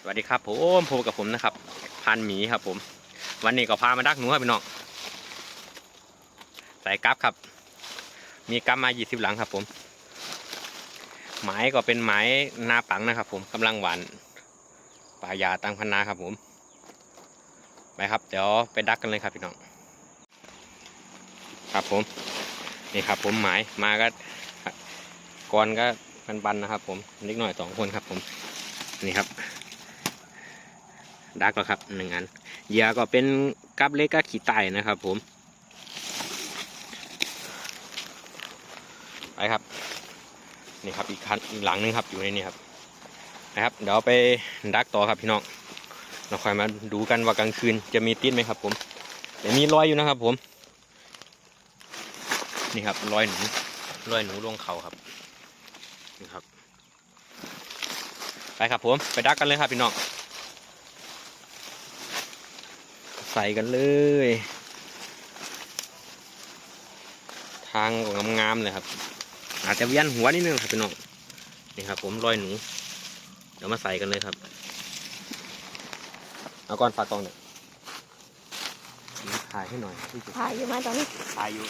สวัสดีครับผมพบกับผมนะครับ พันหมีครับ ผม วันนี้ก็พามาดักหนูครับพี่น้องใส่กั๊บครับ มีกั๊บมา20หลังครับ ผมหมายก็เป็นหมายนาปังนะครับ ผมกำลังหวานปลายาตังพันนาครับ ผมไปครับ เดี๋ยวไปดักกันเลยครับพี่น้องครับผมนี่ครับ ผมหมายมาก็ก่อนก็ปันๆนะครับ ผมเล็กหน่อยสองคนครับ ผมนี่ครับ ดักแล้วครับหนึ่งอันเหยื่อก็เป็นกับเล็กกับขีไตนะครับผม ไปครับ นี่ครับอีกคันอีกหลังหนึงครับอยู่ในนี้ครับนะครับ เดี๋ยวไปดักต่อครับพี่น้องเราคอยมาดูกันว่ากลางคืนจะมีติดไหมครับ ผมเดี๋ยวมีรอยอยู่นะครับ ผม นี่ครับรอยหนูรอยหนูลงเขาครับนี่ครับไปครับผม ไปดักกันเลยครับพี่น้อง ใส่กันเลย ทางก็งามๆเลยครับ อาจจะเวียนหัวนิดนึงครับพี่น้องนี่ครับ ผมรอยหนู เดี๋ยวมาใส่กันเลยครับ เอาก้อนฝากกองเนี่ยถ่ายให้หน่อยที่สุดถ่ายอยู่ไหมตอนนี้ถ่ายอยู่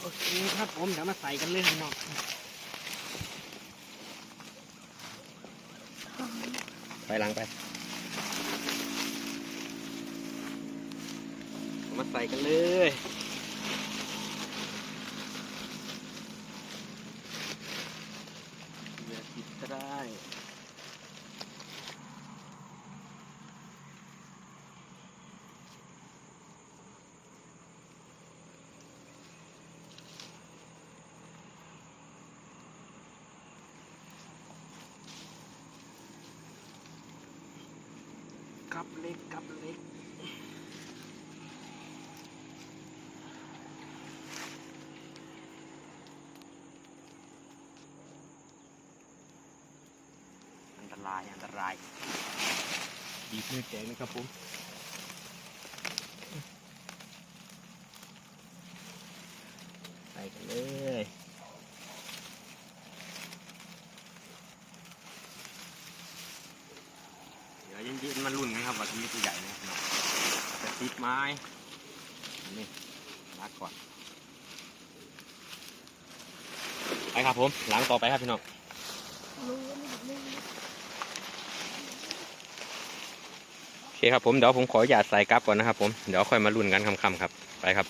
โอเคครับผมเดี๋ยวมาใส่กันเลยพี่น้องไปหลังไปเอา มาใส่กันเลยอย่าติดก็ได้กับเล็กกับเล็ก อันตรายอันตรายดีบมือแกงนะครับผมใส่กันเลยเดี๋ยวเย็นๆมาลุ้นกันครับว่าจะมีตัวใหญ่นะครับจะติดไม้นี่รักก่อนไปครับผมหลังต่อไปครับพี่น้อง รู้ว่าไม่รู้ โอเคครับผมเดี๋ยวผมขอหยาดใส่กราฟก่อนนะครับ ผมเดี๋ยวค่อยมาลุ้นกันคำๆครับไปครับ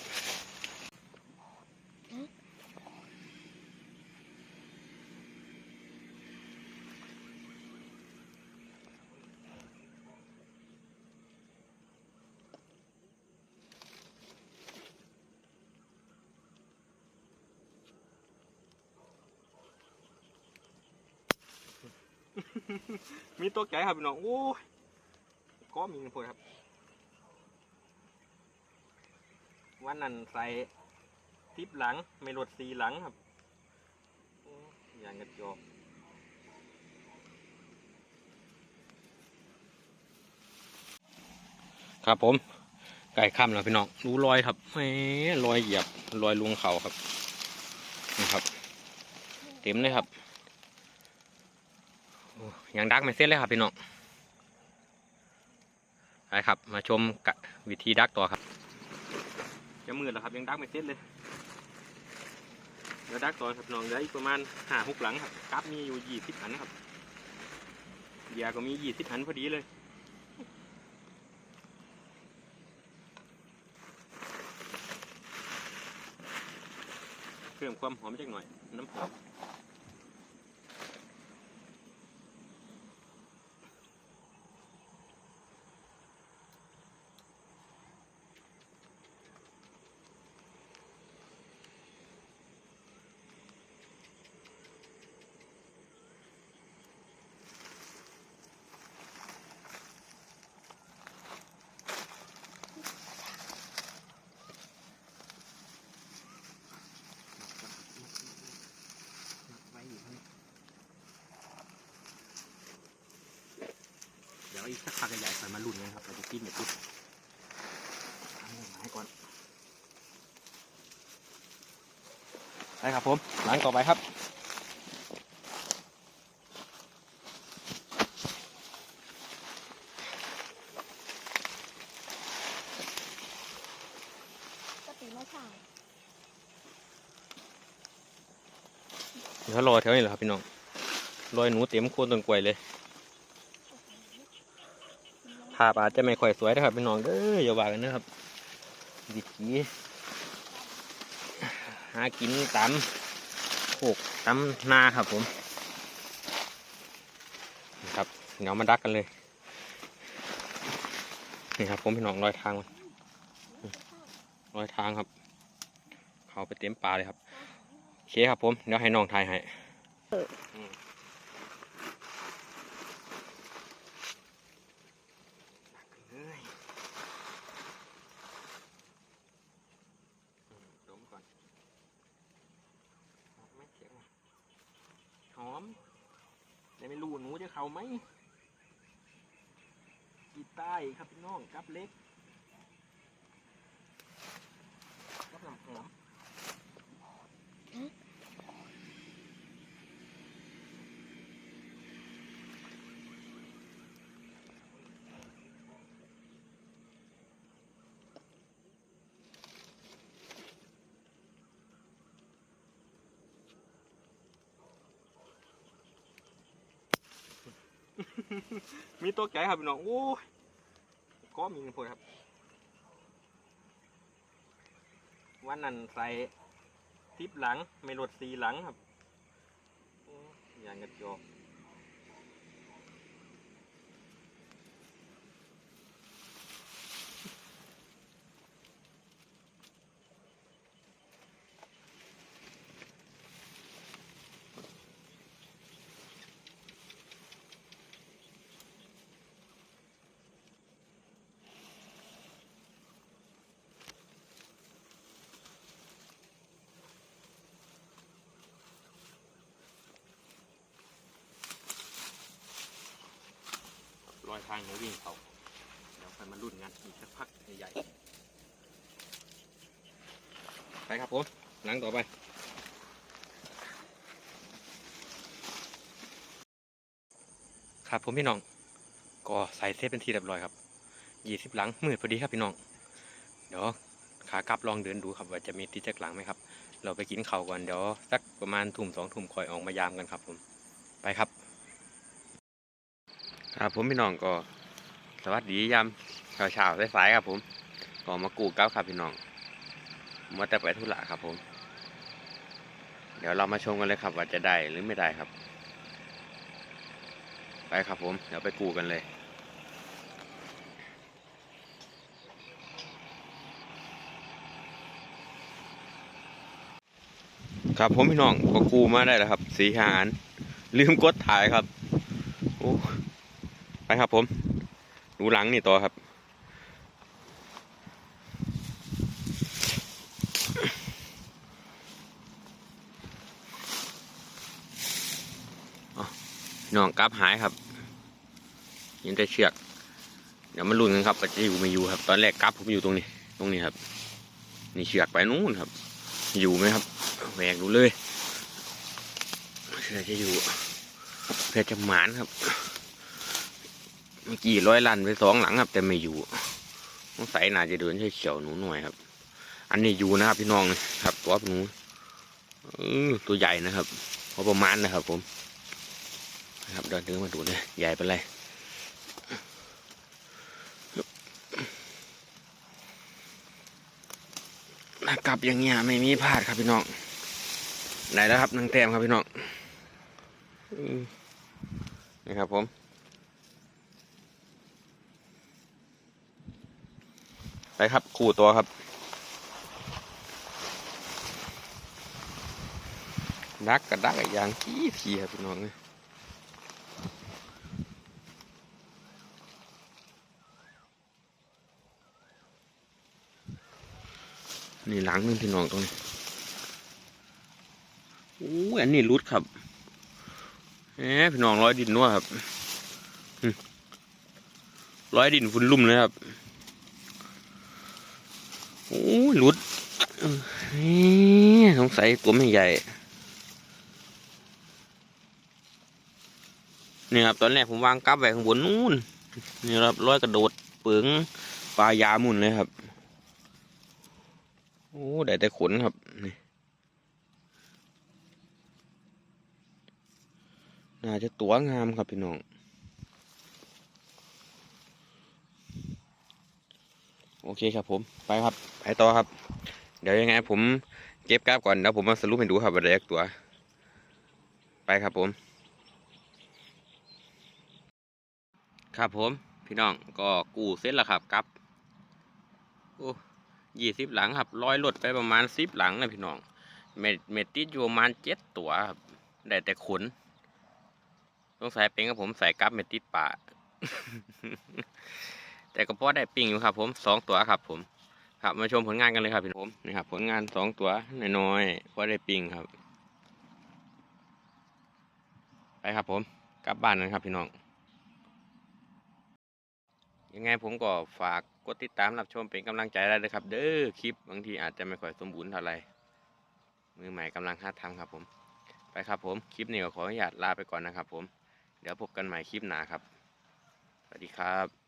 มีตัวแก่ครับพี่น้องโอ้ย ก็มีนะพวกครับ วันนั้นใส่ทิปหลังไม่หลดสีหลังครับอย่างกระจอกครับผม ไก่ค่ำแล้วพี่น้องรู้รอยครับแหมรอยเหยียบรอยลุงเขาครับนี่ครับ เต็มเลยครับอ้ยังดักไม่เสร็จเลยครับพี่น้อง ไปครับ มาชมวิธีดักต่อครับ จะมืดแล้วครับยังดักไม่เสร็จเลยเดี๋ยวดักต่อครับน้องเหลืออีกประมาณห้าหกหลังครับกราฟมีอยู่ยี่สิบอันครับเหยาก็มียี่สิบอันพอดีเลยเพิ่มความหอมจักหน่อย น้ำหอม อ้กสักพัใหญ่ใส่มาลุ่นนะครับเราจะกินเนี่ยปุ๊บไม้ก่อนได้ครับผมหลังต่อไปครับเขารอแถวนี้เหรอครับพี่น้องรอยหนูเต็มโคนต้นกล้วยเลย พอาจจะไม่ค่อยสวยนะครับพี่น้องเด้ออย่าว่ากันนะครับวิถีหากินตามโขกตามนาครับผมนครับเดี๋ยวมาดักกันเลยนี่ครับผมพี่น้องรอยทางมันรอยทางครับ เขาไปเต็มป่าเลยครับโอเคครับผมเดี๋ยวให้น้องถ่ายให้มดักกันเลยดมก่อนหอมไหมเสียงว่ะห อมแต่ไม่รู้หนูจะเข้าไหมกีใต้ครับพี่น้องกับเล็กกับน้ำหอม มีตัวแก่ครับพี่น้องโอ้ยก็มีพวกครับ วันนั้นใส่ทิปหลังไม่หลดสีหลังครับอยอย่างกระจอก รอยทางเขาวิ่งเขาเดี๋ยวค่อยมารุ่นกันอีกสักพักใหญ่ๆไปครับผมหลังต่อไปครับผมพี่น้องก็ใส่เซฟเป็นทีเรียบร้อยครับยี่สิบหลังมืดพอดีครับพี่น้อง เดี๋ยวขากลับลองเดินดูครับว่าจะมีติดจากหลังไหมครับ เราไปกินข้าวก่อนเดี๋ยวสักประมาณทุ่มสองทุ่มคอยออกมายามกันครับผมไปครับ ครับผมพี่น้องก็สวัสดียามเช้าๆสายๆครับผมก็มากูเก้าครับพี่น้องมาแต่ไปธุระครับผม เดี๋ยวเรามาชมกันเลยครับว่าจะได้หรือไม่ได้ครับ ไปครับผม เดี๋ยวไปกูกันเลยครับผมพี่น้องก็กูมาได้แล้วครับ สีหารลืมกดถ่ายครับ โอ้ ไปครับผมดูหลังนี่ต่อครับน้องกราฟหายครับยังจะเชือก เดี๋ยวมาลุ้นกันครับว่าจะอยู่ไม่อยู่ครับ ตอนแรกกราฟผมอยู่ตรงนี้ ตรงนี้ครับ นี่เชือกไปนู้นครับ อยู่ไหมครับแหวกดูเลยเชื่อจะอยู่เพื่อจะหมานครับ เมื่อกี้ร้อยลันไปสองหลังครับ แต่ไม่อยู่สงใสัยน่าจะเดินใช้เขียวหนูหน่อยครับ อันนี้อยู่นะครับพี่น้องครับ ตัวหนูตัวใหญ่นะครับพอประมาณนะครับ ผมนะครับเดินถึงมาดูเลยใหญ่เป็นไรกลับอย่างเงี้ยไม่มีพลาดครับพี่น้องไหนแล้วครับนางแต้มครับพี่น้องนี่ครับผม ไปครับ คู่ตัวครับดักกับดักกับยางทีทีครับพี่น้องเอ้ยนี่หลังนึงพี่น้องตรงนี้โอ้ยอันนี้รุดครับแหมพี่น้องร้อยดินนัวครับร้อยดินฝุ่นลุ่มเลยครับ โอ้ยหลุดเออนี่ สงสัยตัวไม่ใหญ่ นี่ครับตอนแรกผมวางกับไว้ข้างบนนู่น นี่ครับร้อยกระโดดเปิงปลายามุนเลยครับ โอ้ได้แต่ขนครับ นี่ น่าจะตัวงามครับพี่น้องโอเคครับผม ไปครับ ไปต่อครับ เดี๋ยวยังไงผม ก็บกราฟก่อนแล้วผมมาสรุปให้ดูครับว่าได้จักตัว ไปครับผม ครับผมพี่น้องก็กู้เสร็จแล้วครับกลับโอ้ยี่สิบหลังครับร้อยรถไปประมาณสิบหลังนะพี่น้อง เม็ดเม็ดติดอยู่ประมาณเจ็ดตัวครับได้แต่ขนต้องใส่เป็นกับผมใส่กลับเม็ดติดป่าแต่ก็พอได้ปิ่งอยู่ครับผมสองตัวครับผม ครับมาชมผลงานกันเลยครับพี่น้องผมนี่ครับผลงานสองตัวน้อยๆพอได้ปิ่งครับ ไปครับผมกลับบ้านนะครับพี่น้อง ยังไงผมก็ฝากกดติดตามรับชมเป็นกำลังใจได้เลยครับ เด้อคลิปบางทีอาจจะไม่ค่อยสมบูรณ์เท่าไหร่มือใหม่กำลังหัดทำครับผม ไปครับผมคลิปนี้ก็ขออนุญาตลาไปก่อนนะครับผมเดี๋ยวพบกันใหม่คลิปหน้าครับ สวัสดีครับ